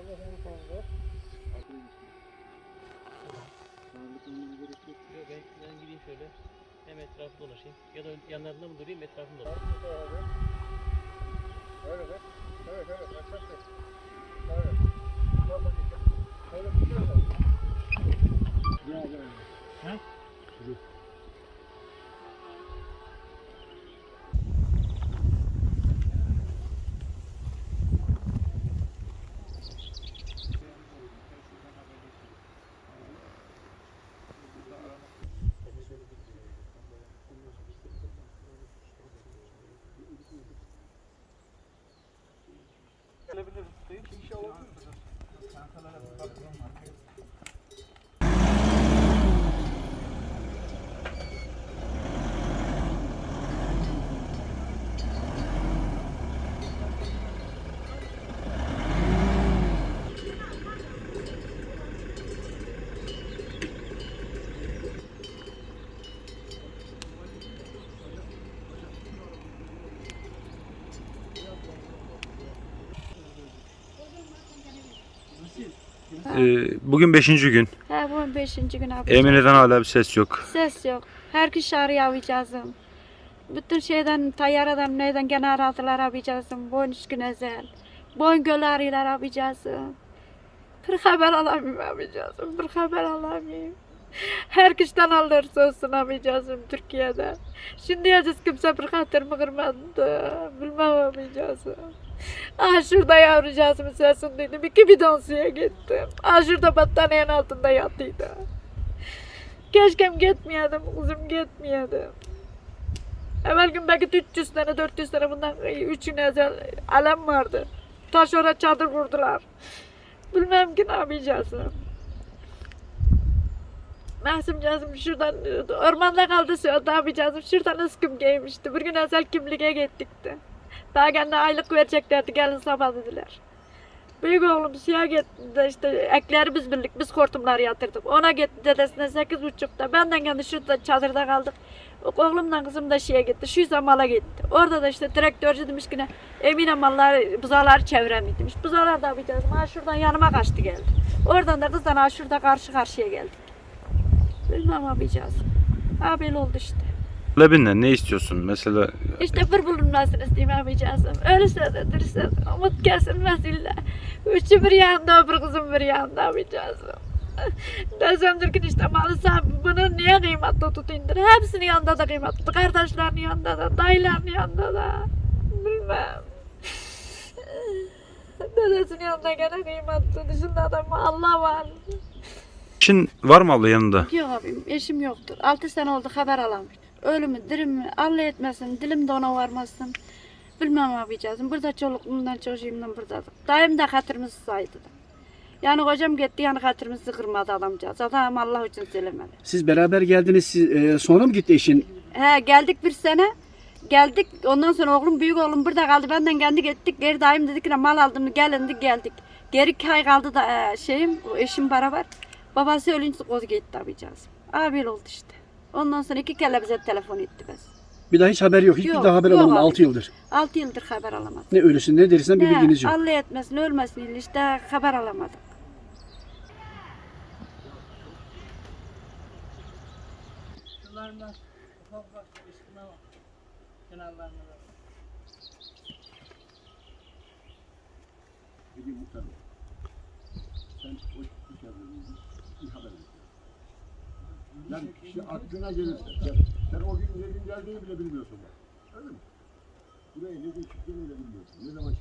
Ben, ben gideyim şöyle. Hem etrafı dolaşayım. Ya da yanlarında mı durayım etrafını dolaşayım. Evet, evet. Evet, evet. Evet. Evet. Öyle bir şey yok. verebiliriz. Suyu. Şişe olabilir mi? Bir bakalım. Ee, bugün beşinci gün. He bu beşinci gün abi. Emine'den hala bir ses yok. Ses yok. Her kişi arayacağız. Bütün şeyden, tayyaradan, neyden gene aradılar arayacağım. Boyun üç gün ezel. Boyun gölü arıyorlar arayacağız. Bir haber alamıyorum arayacağız. Bir haber alamıyorum. Her kişiden alırsa olsun arayacağız Türkiye'de. Şimdi yazız kimse bir hatırımı kırmadı. Bilmem arayacağız. Ah şurada yavrucağızımın sesini duydum. İki bidon suya gittim. Ah şurada battaniyenin altında yattıydı. Keşkem gitmeyeydim, kızım gitmeyeydim. Evvel gün belki 300 tane, 400 tane bundan 3 gün ezel alem vardı. Taş oraya çadır vurdular. Bilmem ki ne yapacağız. Mahsum cazım şuradan ormanda kaldı ne yapacağız? Şuradan ıskım giymişti. Bir gün ezel kimliğe gittikti. Daha kendi aylık vereceklerdi gelin sabah dediler. Büyük oğlum suya gitti de işte ekleri biz bildik biz hortumlar yatırdık. Ona gitti dedesine sekiz buçukta. Benden kendi şurada çadırda kaldık. Oğlumla kızım da şeye gitti. Şu zamala gitti. Orada da işte direktörcü demiş ki ne Emine mallar buzaları çeviremiyor demiş. Buzalar da yapacağız. Ha şuradan yanıma kaçtı geldi. Oradan da kızdan ha şurada karşı karşıya geldik. Bilmem yapacağız. Ha böyle oldu işte. Lebin'le ne istiyorsun? Mesela İşte bir bulunmasını isteyeyim yapacağız. Ölürse de dirse de umut kesilmez illa. Üçü bir yanda bir kızım bir yanda yapacağız. Desemdir ki işte malı sahibi bunu niye kıymetli tutuyundur. Hepsinin yanında da kıymetli. Kardeşlerinin yanında da, dayılarının yanında da. Bilmem. Dedesinin yanında gene kıymetli. Dışında adam Allah var. İşin var mı abla yanında? Yok abim eşim yoktur. Altı sene oldu haber alamıyor. Ölümü dirim mi Allah etmesin dilim de ona varmasın. Bilmem yapacağız. Burada çoluğumdan çocuğumdan buradadır. Dayım da hatırımızı saydı. da. Yani kocam gitti yani hatırımızı kırmadı adamcağız. Adam Allah için söylemedi. Siz beraber geldiniz. Siz, e, sonra mı gitti eşin? He geldik bir sene. Geldik ondan sonra oğlum büyük oğlum burada kaldı. Benden kendi gittik. Geri dayım dedik ki mal aldım gelindi geldik. Geri iki ay kaldı da e, şeyim o eşim beraber. Babası ölünce o gitti yapacağız. Abi oldu işte. Ondan sonra iki kere bize telefon etti biz. Bir daha hiç haber yok. Hiçbir Yok, daha haber yok alamadı abi. 6 yıldır. Altı yıldır haber alamadık. Ne ölüsün ne derisinden bir Ne, bilginiz yok. Allah etmesin ölmesin işte haber alamadık. Şunlarından ufak ufak üstüne bak. Kenarlarına bak. Gideyim muhtarım. Sen o iş yapıyorsun. Bir haber et. Yani kişi aklına gelirse, sen, sen o gün ne gün geldiğini bile bilmiyorsun. Öyle mi? Buraya ne gün çıktığını bile bilmiyorsun. Ne zaman.